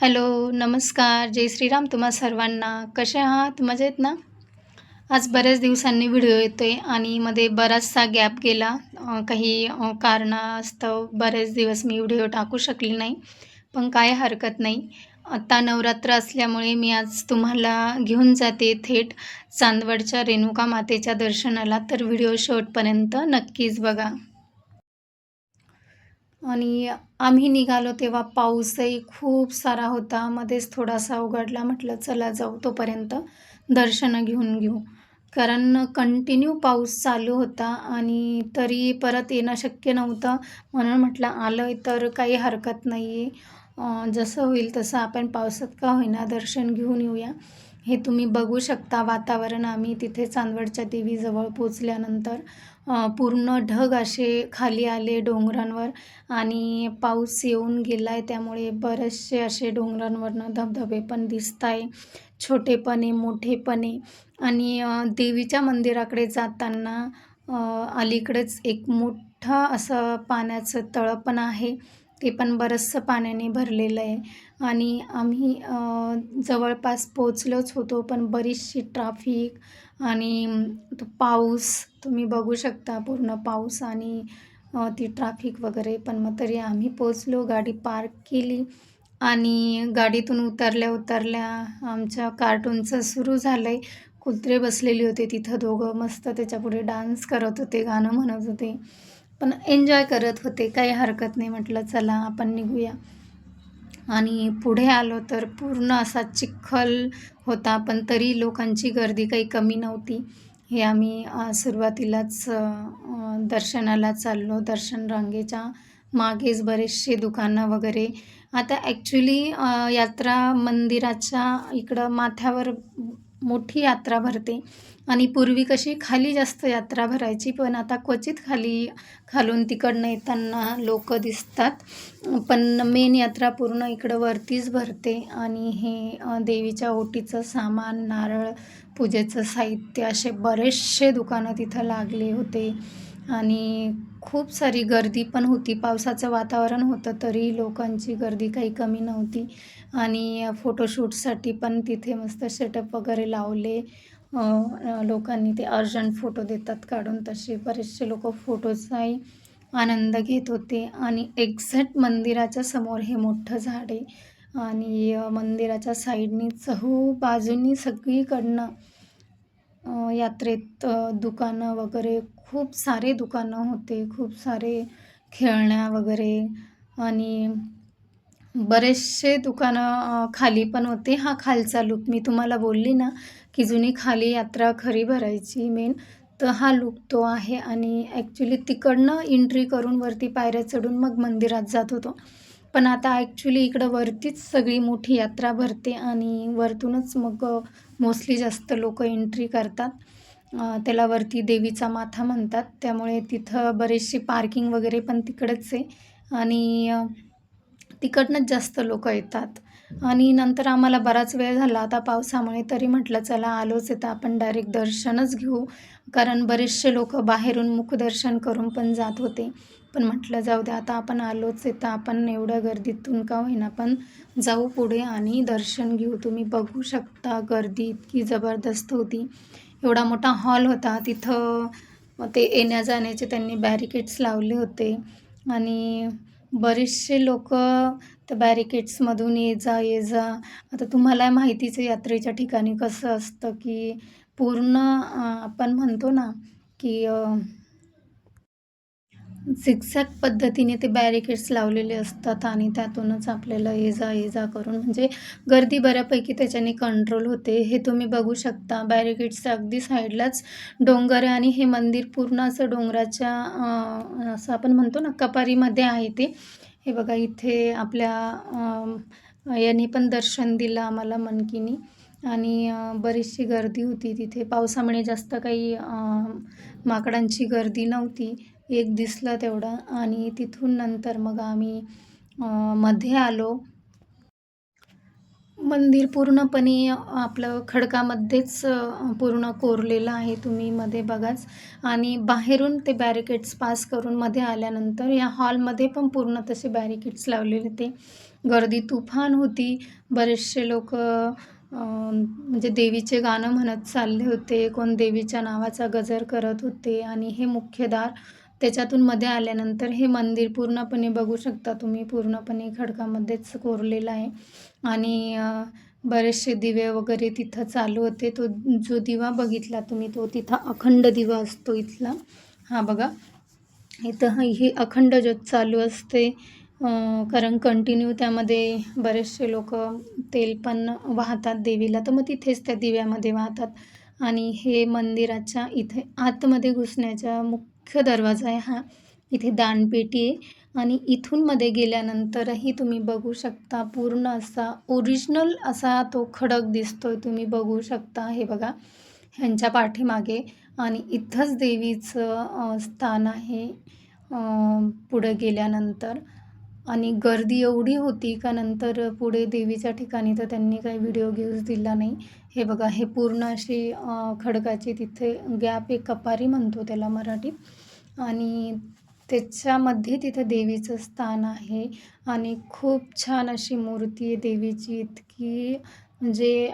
Hello नमस्कार. जय श्रीराम तुम्हा सर्वांना. कसे आहात? मजेत ना? आज बऱ्याच दिवसांनी व्हिडिओ येतो आहे आणि मध्ये बराचसा गॅप गेला. काही कारणास्तव बरेच दिवस मी व्हिडिओ टाकू शकले नाही पण काय हरकत नाही. आत्ता नवरात्र असल्यामुळे मी आज तुम्हाला घेऊन जाते थेट चांदवडच्या रेणुका मातेच्या दर्शनाला तर व्हिडिओ शेवटपर्यंत नक्कीच बघा. आणि आम्ही निघालो तेव्हा पाऊसही खूप सारा होता. मध्येच थोडासा उघडला म्हटलं चला जाऊ तोपर्यंत दर्शनं घेऊन घेऊ. कारण कंटिन्यू पाऊस चालू होता आणि तरी परत येणं शक्य नव्हतं. म्हणून म्हटलं आलं आहे तर काही हरकत नाही आहे जसं होईल तसं आपण पावसात का होईना दर्शन घेऊन येऊया. हे तुम्ही बघू शकता वातावरण आम्ही तिथे चांदवडच्या देवीजवळ पोचल्यानंतर पूर्ण ढग असे खाली आले डोंगरांवर आणि पाऊस येऊन गेला आहे त्यामुळे बरेचसे असे डोंगरांवरनं धबधबे पण दिसत आहे छोटेपणे मोठेपणे. आणि देवीच्या मंदिराकडे जाताना अलीकडेच एक मोठं असं पाण्याचं तळं पण आहे. ते पण बरंचसं पाण्याने भरलेलं आहे. आणि आम्ही जवळपास पोचलोच होतो पण बरीचशी ट्राफिक आणि तो पाऊस तुम्ही बघू शकता पूर्ण पाऊस आणि ती ट्राफिक वगैरे पण. मग तरी आम्ही पोचलो गाडी पार्क केली आणि गाडीतून उतरल्या उतरल्या आमच्या कार्टूनचं सुरू झालं आहे कुत्रे बसलेले होते तिथं दोघं मस्त त्याच्यापुढे डान्स करत होते गाणं म्हणत होते. पण एन्जॉय करत होते काही हरकत नाही म्हटलं चला आपण निघूया. आणि पुढे आलो तर पूर्ण असा चिखल होता पण तरी लोकांची गर्दी काही कमी नव्हती. हे आम्ही सुरुवातीलाच दर्शनाला चाललो. दर्शन रांगेच्या मागेच बरेचसे दुकानं वगैरे. आता ॲक्च्युली यात्रा मंदिराच्या इकडं माथ्यावर मोठी यात्रा भरते. आणि पूर्वी कशी खाली जास्त यात्रा भरायची पण आता क्वचित खाली खालून तिकडनं येताना लोक दिसतात. पण मेन यात्रा पूर्ण इकडं वरतीच भरते. आणि हे देवीच्या ओटीचं सामान नारळ पूजेचं साहित्य असे बरेचसे दुकानं तिथं लागले होते. आणि खूप सारी गर्दी पण होती. पावसाचं वातावरण होतं तरी लोकांची गर्दी काही कमी नव्हती. आणि फोटोशूटसाठी पण तिथे मस्त सेटअप वगैरे लावले. लोकांनी ते अर्जंट फोटो देतात काढून. तसे बरेचसे लोक फोटोचाही आनंद घेत होते. आणि एक्झॅक्ट मंदिराच्या समोर हे मोठं झाड आहे. आणि मंदिराच्या साईडनी चहू बाजूनी सगळीकडनं यात्रेत दुकानं वगैरे खूप सारे दुकानं होते खूप सारे खेळण्या वगैरे आणि बरेचसे दुकानं खाली पण होते. हा खालचा लूक मी तुम्हाला बोलली ना की जुनी खाली यात्रा खरी भरायची मेन तर हा लूक तो आहे आणि ॲक्च्युली तिकडनं एंट्री करून वरती पायऱ्या चढून मग मंदिरात जात होतो. पण आता ॲक्च्युली इकडं वरतीच सगळी मोठी यात्रा भरते आणि वरतूनच मग मोस्टली जास्त लोक एंट्री करतात. त्याला वरती देवीचा माथा म्हणतात. त्यामुळे तिथं बरेचशी पार्किंग वगैरे पण तिकडंच आहे. आणि तिकडनंच जास्त लोक येतात. आणि नंतर आम्हाला बराच वेळ झाला आता पावसामुळे तरी म्हटलं चला आलोच येतं आपण डायरेक्ट दर्शनच घेऊ. कारण बरेचसे लोक बाहेरून मुखदर्शन करून पण जात होते. पण म्हटलं जाऊ द्या आता आपण आलोच येतं आपण एवढ्या गर्दीतून का होईना पण जाऊ पुढे आणि दर्शन घेऊ. तुम्ही बघू शकता गर्दी इतकी जबरदस्त होती. एवढा मोठा हॉल होता. तिथं ते येण्या जाण्याचे त्यांनी बॅरिकेड्स लावले होते. आणि बरेचसे लोक त्या बॅरिकेड्समधून ये जा ये जा. आता तुम्हाला माहितीच आहे यात्रेच्या ठिकाणी कसं असतं की पूर्ण आपण म्हणतो ना की झिगझॅग पद्धतीने ते बॅरिकेड्स लावलेले असतात आणि त्यातूनच आपल्याला ये जा ये जा करून म्हणजे गर्दी बऱ्यापैकी त्याच्याने कंट्रोल होते. हे तुम्ही बघू शकता. बॅरिकेड्सच्या अगदी साईडलाच डोंगर आहे आणि हे मंदिर पूर्ण असं डोंगराच्या असं आपण म्हणतो ना कपारीमध्ये आहे ते. हे बघा इथे आपल्या यांनी पण दर्शन दिलं आम्हाला मनकीनी. आणि बरीचशी गर्दी होती तिथे. पावसामुळे जास्त काही माकडांची गर्दी नव्हती. एक दिसलं तेवढं. आणि तिथून नंतर मग आम्ही मध्ये आलो. मंदिर पूर्णपणे आपलं खडकामध्येच पूर्ण कोरलेलं आहे. तुम्ही मध्ये बघाच. आणि बाहेरून ते बॅरिकेड्स पास करून मध्ये आल्यानंतर या हॉलमध्ये पण पूर्ण तसे बॅरिकेड्स लावलेले ते गर्दी तुफान होती. बरेचसे लोक म्हणजे देवीचे गाणं म्हणत चालले होते. कोण देवीच्या नावाचा गजर करत होते. आणि हे मुख्य दार त्याच्यातून मध्ये आल्यानंतर हे मंदिर पूर्णपणे बघू शकता तुम्ही. पूर्णपणे खडकामध्येच कोरलेलं आहे. आणि बरेचसे दिवे वगैरे तिथं चालू होते. तो जो दिवा बघितला तुम्ही तो तिथं अखंड दिवा असतो इथला. हा बघा. इथं ही अखंड ज्योत चालू असते कारण कंटिन्यू त्यामध्ये बरेचसे लोक तेल पण वाहतात देवीला. तर मग तिथेच त्या दिव्यामध्ये वाहतात. आणि हे मंदिराच्या इथे आतमध्ये घुसण्याच्या मुख्य मुख्य दरवाजा आहे हा. इथे दानपेटी आहे. आणि इथून मध्ये गेल्यानंतरही तुम्ही बघू शकता पूर्ण असा ओरिजिनल असा तो खडक दिसतोय. तुम्ही बघू शकता. हे बघा ह्यांच्या पाठीमागे आणि इथंच देवीचं स्थान आहे पुढं गेल्यानंतर. आणि गर्दी एवढी होती का नंतर पुढे देवीच्या ठिकाणी तर त्यांनी काही व्हिडिओ घेऊच दिला नाही. हे बघा हे पूर्ण अशी खडकाची तिथे गॅप एक कपारी म्हणतो त्याला मराठीत. आणि त्याच्यामध्ये तिथं देवीचं स्थान आहे. आणि खूप छान अशी मूर्ती आहे देवीची इतकी म्हणजे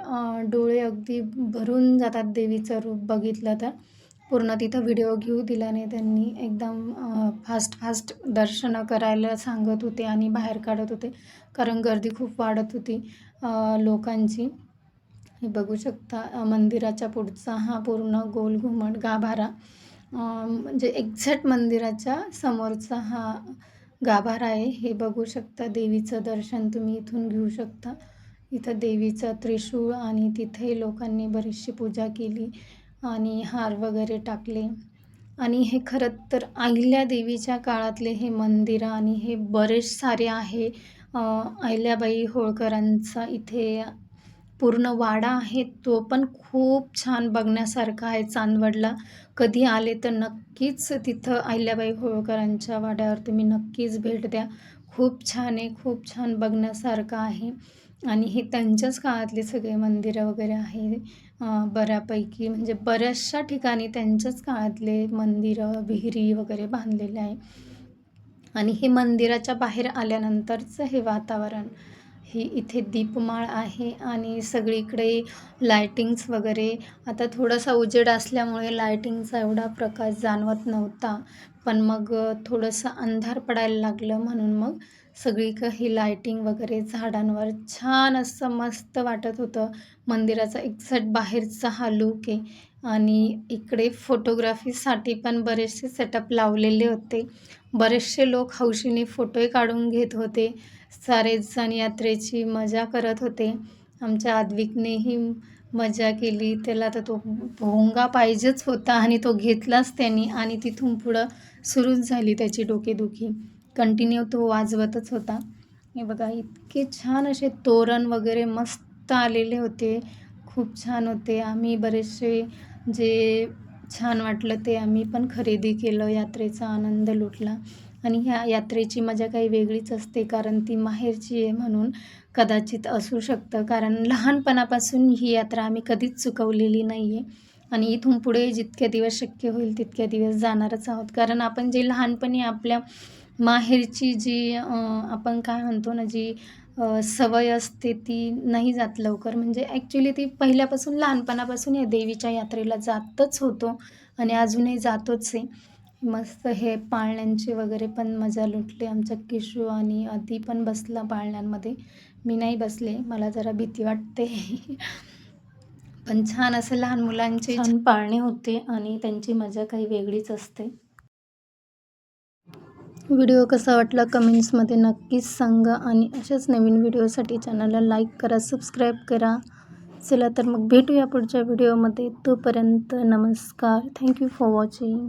डोळे अगदी भरून जातात देवीचं रूप बघितलं तर. पूर्ण तिथं व्हिडिओ घेऊ दिला नाही त्यांनी एकदम फास्ट फास्ट दर्शनं करायला सांगत होते आणि बाहेर काढत होते. कारण गर्दी खूप वाढत होती लोकांची. हे बघू शकता मंदिराच्या पुढचा हा पूर्ण गोल घुमट गाभारा. म्हणजे एक्झॅक्ट मंदिराच्या समोरचा हा गाभारा आहे. हे बघू शकता देवीचं दर्शन तुम्ही इथून घेऊ शकता. इथं देवीचं त्रिशूळ आणि तिथे लोकांनी बरीचशी पूजा केली. आणि हार वगैरे टाकले. आणि हे खरं तर अहिल्या देवीच्या काळातले हे मंदिर आणि हे बरेच सारे आहे. अहिल्याबाई होळकरांचा इथे पूर्ण वाडा आहे. तो पण खूप छान बघण्यासारखा आहे चांदवडला. कधी आले तर नक्कीच तिथं अहिल्याबाई होळकरांच्या वाड्यावर तुम्ही नक्कीच भेट द्या. खूप छान आहे खूप छान बघण्यासारखं आहे. आणि हे त्यांच्याच काळातले सगळे मंदिरं वगैरे आहे. बऱ्यापैकी म्हणजे बऱ्याचशा ठिकाणी त्यांच्याच काळातले मंदिरं विहिरी वगैरे बांधलेले आहे. आणि हे मंदिराच्या बाहेर आल्यानंतरचं हे वातावरण ही इथे दीपमाळ आहे आणि सगळीकडे लायटिंग्स वगैरे. आता थोडासा उजेड असल्यामुळे लायटिंगचा एवढा प्रकाश जाणवत नव्हता पण मग थोडंसं अंधार पडायला लागलं म्हणून मग सगळी काही लायटिंग वगैरे झाडांवर छान असं मस्त वाटत होतं. मंदिराचा एक्झॅक्ट बाहेरचा हा लुक आहे. आणि इकडे फोटोग्राफीसाठी पण बरेचसे सेटअप लावलेले होते. बरेचसे लोक हौशीने फोटोही काढून घेत होते. सारेच जण यात्रेची मजा करत होते. आमच्या आद्विकनेही मजा केली. त्याला तर तो भोंगा पाहिजेच होता आणि तो घेतलाच त्यांनी आणि तिथून पुढं सुरूच झाली त्याची डोकेदुखी. कंटिन्यू तो वाजवतच होता. हे बघा इतके छान असे तोरण वगैरे मस्त आलेले होते. खूप छान होते. आम्ही बरेचसे जे छान वाटलं ते आम्ही पण खरेदी केलं यात्रेचा आनंद लुटला. आणि ह्या यात्रेची मजा काही वेगळीच असते कारण ती माहेरची आहे म्हणून कदाचित असू शकतं. कारण लहानपणापासून ही यात्रा आम्ही कधीच चुकवलेली नाही आहे आणि इथून पुढे जितके दिवस शक्य होईल तितक्या दिवस जाणारच आहोत. कारण आपण जे लहानपणी आपल्या माहेरची जी आपण काय म्हणतो ना जी सवय असते ती नाही जात लवकर. म्हणजे ॲक्च्युली ती पहिल्यापासून लहानपणापासून या देवीच्या यात्रेला जातच होतो आणि अजूनही जातोच आहे. मस्त हे पाळण्यांची वगैरे पण मजा लुटली आमच्या किशू आणि आधी पण बसला पाळण्यांमध्ये. मी नाही बसले मला जरा भीती वाटते. पण छान असं लहान मुलांचे छान पाळणे होते आणि त्यांची मजा काही वेगळीच असते. व्हिडिओ कसा वाटला कमेंट्समध्ये नक्कीच सांगा आणि अशाच नवीन व्हिडिओसाठी चॅनलला लाईक करा सबस्क्राईब करा. चला तर मग भेटूया पुढच्या व्हिडिओमध्ये. तोपर्यंत नमस्कार. Thank you for watching.